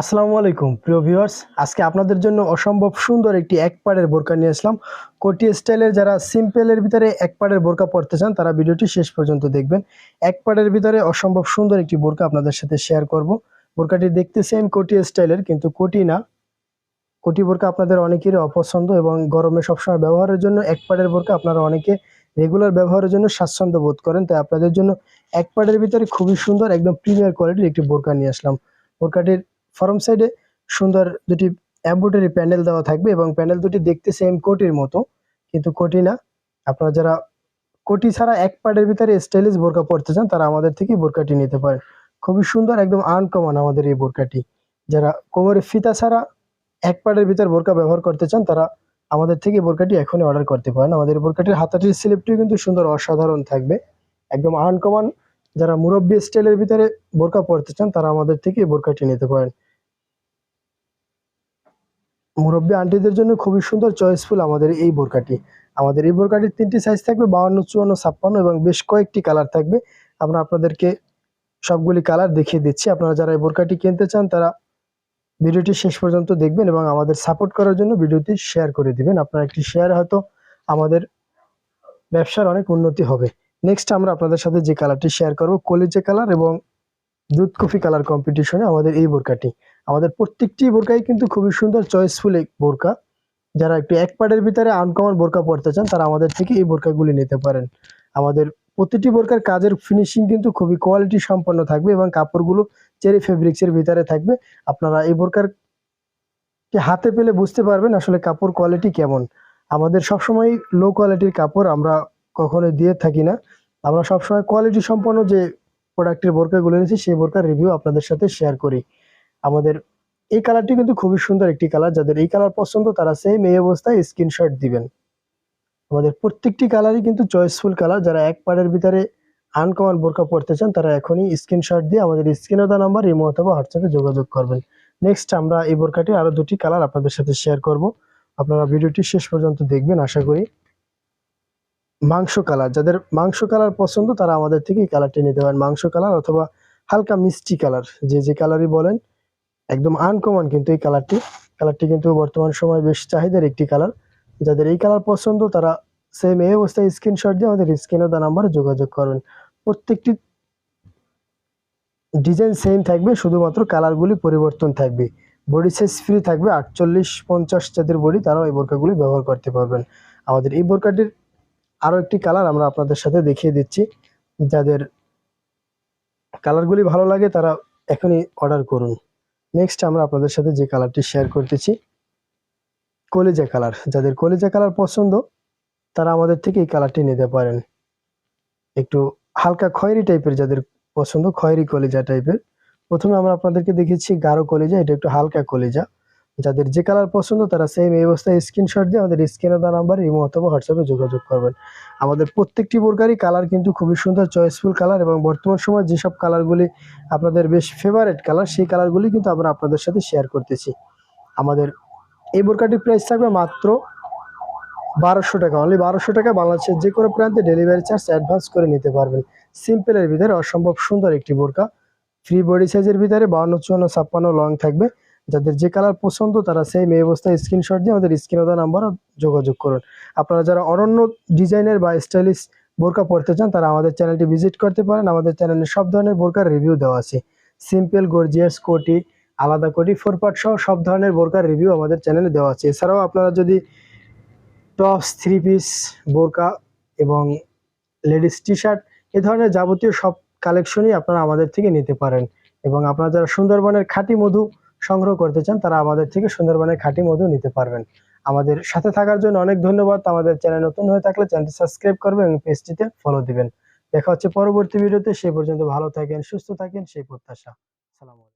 আসসালামু আলাইকুম, প্রিয় ভিউয়ার্স আজকে আপনাদের জন্য অসম্ভব সুন্দর একটি এক পাড়ের বোরকা নিয়ে আসলাম। কোটি স্টাইলের যারা সিম্পলের ভিতরে এক পাড়ের বোরকা পড়তে চান, তারা ভিডিওটি শেষ পর্যন্ত দেখবেন। এক পাড়ের ভিতরে অসম্ভব সুন্দর একটি বোরকা আপনাদের সাথে শেয়ার করব। বোরকাটি দেখতে সেম কোটি স্টাইলের, কিন্তু কোটি না। কোটি বোরকা আপনাদের অনেকেরই অপছন্দ এবং গরমে সবসময় ব্যবহারের জন্য এক পাড়ের বোরকা আপনারা অনেকে রেগুলার ব্যবহারের জন্য স্বাচ্ছন্দ্য বোধ করেন। তাই আপনাদের জন্য এক পাড়ের ভিতরে খুবই সুন্দর, একদম প্রিমিয়ার কোয়ালিটির একটি বোরকা নিয়ে আসলাম। বোরকাটির ফরম সাইডে সুন্দর দুটি এম্ব্রয়ডারি প্যানেল দেওয়া থাকবে এবং প্যানেল দুটি দেখতে সেম কোটির মতো, কিন্তু কোটি না। আপনারা যারা কোটি ছাড়া এক পার্টের ভিতরে স্টাইলিশ বোরকা পড়তে চান, তারা আমাদের থেকে বোরকাটি নিতে পারেন খুবই সুন্দর, একদম আনকমন আমাদের এই বোরকাটি। যারা কোমরে ফিতা ছাড়া এক পার্টের ভিতর বোরকা ব্যবহার করতে চান, তারা আমাদের থেকে বোরকাটি এখনই অর্ডার করতে পারেন। আমাদের বোরকাটির হাতাটির স্লিপটিও কিন্তু সুন্দর অসাধারণ থাকবে। একদম আনকমন যারা মুরব্বী স্টাইলের ভিতরে বোরকা পড়তে চান, তারা আমাদের থেকে বোরকাটি নিতে পারেন। মুরব্বী আন্টিদের জন্য খুবই সুন্দর চয়েসফুল আমাদের এই বোরকাটি। আমাদের এই বোরকাটির তিনটি সাইজ থাকবে, বাউন্ন, চুয়ান্ন, ছাপ্পান্ন এবং বেশ কয়েকটি কালার থাকবে। আমরা আপনাদেরকে সবগুলি কালার দেখিয়ে দিচ্ছি। আপনারা যারা এই বোরকাটি কিনতে চান, তারা ভিডিওটি শেষ পর্যন্ত দেখবেন এবং আমাদের সাপোর্ট করার জন্য ভিডিওটি শেয়ার করে দিবেন। আপনার একটি শেয়ার হয়তো আমাদের ব্যবসার অনেক উন্নতি হবে। নেক্সট আমরা আপনাদের সাথে যে কালারটি শেয়ার করব, কলিজে কালার এবং দুধ কফি কালার কম্পিটিশনে আমাদের এই বোরকাটি। আমাদের প্রত্যেকটি বোরকাই কিন্তু খুবই সুন্দর চয়েসফুল এক বোরকা। যারা একটু এক পার্টের ভিতরে আনকমন বোরকা পড়তে চান, তারা আমাদের থেকে এই বোরকাগুলি নিতে পারেন। আমাদের প্রতিটি বোরকার কাজের ফিনিশিং কিন্তু খুবই কোয়ালিটি সম্পন্ন থাকবে এবং কাপড়গুলো চেরি ফেব্রিক্সের ভিতরে থাকবে। আপনারা এই বোরকার হাতে পেলে বুঝতে পারবেন আসলে কাপড় কোয়ালিটি কেমন। আমাদের সবসময় লো কোয়ালিটির কাপড় আমরা কখনোই দিয়ে থাকি না। আমরা সবসময় কোয়ালিটি সম্পন্ন যে প্রোডাক্টের বোরকাগুলো রয়েছে সেই বোরকার রিভিউ আপনাদের সাথে শেয়ার করি। আমাদের এই কালারটি কিন্তু খুবই সুন্দর একটি কালার যাদের এই কালার পছন্দ তারা সেম এই অবস্থায় স্ক্রিনশট দিবেন। আমাদের প্রত্যেকটি কালারই কিন্তু চয়েসফুল কালার যারা এক পাড়ের ভিতরে আনকমন বোরকা পড়তে চান, তারা এখনই স্ক্রিনশট দিয়ে আমাদের স্ক্রিনে দেওয়া নাম্বার ইমো অথবা হোয়াটসঅ্যাপে যোগাযোগ করবেন। নেক্সট আমরা এই বোরকাটির আরও দুটি কালার আপনাদের সাথে শেয়ার করব। আপনারা ভিডিওটি শেষ পর্যন্ত দেখবেন, আশা করি। মাংস কালার, যাদের মাংস কালার পছন্দ তারা আমাদের থেকে কালারটি নিতে পারেন। মাংস কালার অথবা হালকা মিষ্টি কালার, যে যে কালারই বলেন, একদম আনকমন কিন্তু এই কালারটি। কালারটি কিন্তু বর্তমান সময় বেশ চাহিদার একটি কালার। যাদের এই কালার পছন্দ তারা সেম এই অবস্থায় স্ক্রিনশট দিয়ে আমাদের স্ক্রিনে দেওয়া নাম্বারে যোগাযোগ করবেন প্রত্যেকটি ডিজাইন সেম থাকবে, শুধুমাত্র কালারগুলি পরিবর্তন থাকবে। বডি সাইজ ফ্রি থাকবে, আটচল্লিশ পঞ্চাশ যাদের বডি তারাও এই বোরকাগুলি ব্যবহার করতে পারবেন। আমাদের এই বোরকাটির আরও একটি কালার আমরা আপনাদের সাথে দেখিয়ে দিচ্ছি। যাদের কালারগুলি ভালো লাগে তারা এখনই অর্ডার করুন। নেক্সট আমরা আপনাদের সাথে যে কালারটি শেয়ার করতেছি, কলিজা কালার যাদের কলিজা কালার পছন্দ, তারা আমাদের থেকে এই কালারটি নিতে পারেন। একটু হালকা খয়েরি টাইপের যাদের পছন্দ, খয়েরি কলিজা টাইপের প্রথমে আমরা আপনাদেরকে দেখেছি গাঢ় কলিজা, এটা একটু হালকা কলিজা। যাদের যে কালার পছন্দ, তারা সেম এই অবস্থায় স্ক্রিনশট দিয়ে আমাদের স্ক্রিনে দেওয়া নাম্বার ইমো অথবা হোয়াটসঅ্যাপে যোগাযোগ করবেন। আমাদের প্রত্যেকটি বোরকারই কালার কিন্তু খুবই সুন্দর চয়েসফুল কালার এবং বর্তমান সময় যেসব কালারগুলি আপনাদের বেশ ফেভারেট কালার সেই কালারগুলি কিন্তু আমরা আপনাদের সাথে শেয়ার করতেছি। আমাদের এই বোরকাটির প্রাইস থাকবে মাত্র বারোশো টাকা। অনলি বারোশো টাকা বাংলাদেশের যে কোনো প্রান্তে ডেলিভারি চার্জ অ্যাডভান্স করে নিতে পারবেন। সিম্পলের ভিতরে অসম্ভব সুন্দর একটি বোরকা ফ্রি বডি সাইজের ভিতরে বাউন্ন চুয়ান্ন, ছাপ্পান্ন লং থাকবে। যাদের যে কালার পছন্দ, তারা সেই এই অবস্থায় স্ক্রিনশট দিয়ে আমাদের স্ক্রিনে দেওয়া নাম্বার যোগাযোগ করুন। আপনারা যারা অনন্য ডিজাইনের বা স্টাইলিশ বোরকা পড়তে চান, তারা আমাদের চ্যানেলটি ভিজিট করতে পারেন। আমাদের চ্যানেলে সব ধরনের বোরকার রিভিউ দেওয়া আছে। সিম্পল গর্জিয়াস কোটি, আলাদা কোটি ফোর পার্ট সহ সব ধরনের বোরকার রিভিউ আমাদের চ্যানেলে দেওয়া আছে। এছাড়াও আপনারা যদি টপস থ্রি পিস বোরকা এবং লেডিস টি শার্ট এ ধরনের যাবতীয় সব কালেকশনই আপনারা আমাদের থেকে নিতে পারেন। এবং আপনারা যারা সুন্দরবনের খাঁটি মধু সংগ্রহ করতে চান, তারা আমাদের থেকে সুন্দরবনের খাঁটি মধু নিতে পারবেন। আমাদের সাথে থাকার জন্য অনেক ধন্যবাদ। আমাদের চ্যানেল নতুন হয়ে থাকলে চ্যানেলটি সাবস্ক্রাইব করবেন এবং পেজটিতে ফলো দিবেন। দেখা হচ্ছে পরবর্তী ভিডিওতে। সেই পর্যন্ত ভালো থাকেন, সুস্থ থাকেন, সেই প্রত্যাশা। সালাম